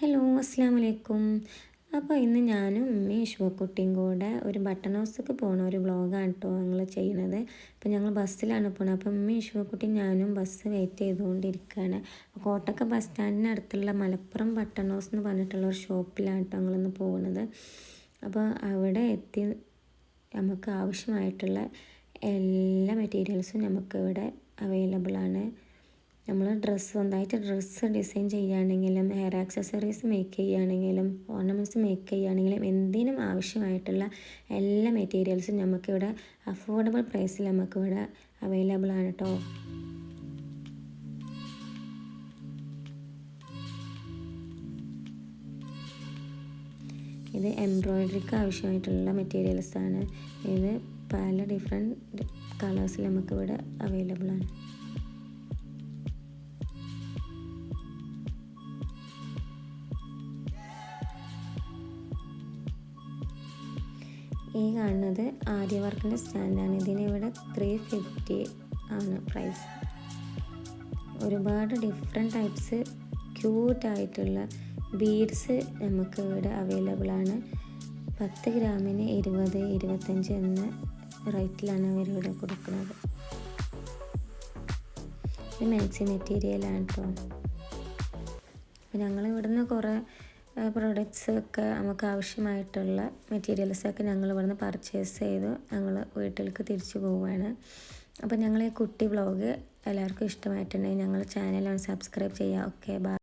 Hello അസ്സാം വലൈക്കും അപ്പോൾ ഇന്ന് ഞാനും ഉമ്മയും ശിവക്കുട്ടിയും കൂടെ ഒരു ബട്ടൺ ഹൗസൊക്കെ പോണ ഒരു വ്ളോഗാണ് കേട്ടോ ഞങ്ങൾ ചെയ്യണത്. അപ്പോൾ ഞങ്ങൾ ബസ്സിലാണ് പോണത്. അപ്പോൾ ഉമ്മയും ശിവക്കുട്ടിയും ഞാനും ബസ് വെയിറ്റ് ചെയ്തുകൊണ്ടിരിക്കുകയാണ് കോട്ടക്ക ബസ് സ്റ്റാൻഡിന് അടുത്തുള്ള മലപ്പുറം ബട്ടൺ ഹൗസ് എന്ന് പറഞ്ഞിട്ടുള്ള ഒരു ഷോപ്പിലാണ് കേട്ടോ ഞങ്ങളിന്ന് പോകുന്നത് അപ്പോൾ അവിടെ എത്തി നമുക്ക് ആവശ്യമായിട്ടുള്ള എല്ലാ മെറ്റീരിയൽസും നമുക്കിവിടെ അവൈലബിളാണ് ഡ്രസ്സ് സ്വന്തമായിട്ട് ഡ്രസ്സ് ഡിസൈൻ ചെയ്യുകയാണെങ്കിലും ഹെയർ ആക്സസറീസ് മേക്ക് ചെയ്യുകയാണെങ്കിലും ഓർണമെന്റ്സ് മേക്ക് ചെയ്യുകയാണെങ്കിലും എന്തിനും ആവശ്യമായിട്ടുള്ള എല്ലാ മെറ്റീരിയൽസും നമുക്കിവിടെ അഫോർഡബിൾ പ്രൈസിൽ നമുക്കിവിടെ അവൈലബിൾ ആണ് കേട്ടോ ഇത് എംബ്രോയ്ഡറിക്ക് ആവശ്യമായിട്ടുള്ള മെറ്റീരിയൽസ് ആണ്. ഇത് പല ഡിഫറെന്റ് കളേഴ്സിൽ നമുക്കിവിടെ അവൈലബിൾ ആണ്. ഈ കാണുന്നത് ആര്യവർക്കിന്റെ സ്റ്റാൻഡാണ്. ഇതിന് ഇവിടെ ത്രീ ഫിഫ്റ്റി ആണ് പ്രൈസ് ഒരുപാട് ഡിഫറെന്റ് ടൈപ്സ് ക്യൂട്ടായിട്ടുള്ള ബീഡ്സ് നമുക്ക് ഇവിടെ അവൈലബിൾ ആണ്. പത്ത് ഗ്രാമിന് ഇരുപത് ഇരുപത്തഞ്ച് എന്ന റേറ്റിലാണ് അവരിവിടെ കൊടുക്കുന്നത്. ഇത് മെൻസി മെറ്റീരിയലാണ് കേട്ടോ ഇവിടുന്ന് കുറേ പ്രൊഡക്ട്സ് ഒക്കെ നമുക്ക് ആവശ്യമായിട്ടുള്ള മെറ്റീരിയൽസൊക്കെ ഞങ്ങൾ ഇവിടുന്ന് പർച്ചേസ് ചെയ്ത് ഞങ്ങൾ വീട്ടിലേക്ക് തിരിച്ചു പോവുകയാണ്. അപ്പോൾ ഞങ്ങൾ ഈ കുട്ടി വ്ളോഗ് എല്ലാവർക്കും ഇഷ്ടമായിട്ടുണ്ടെങ്കിൽ ഞങ്ങൾ ചാനൽ സബ്സ്ക്രൈബ് ചെയ്യുക. Okay bye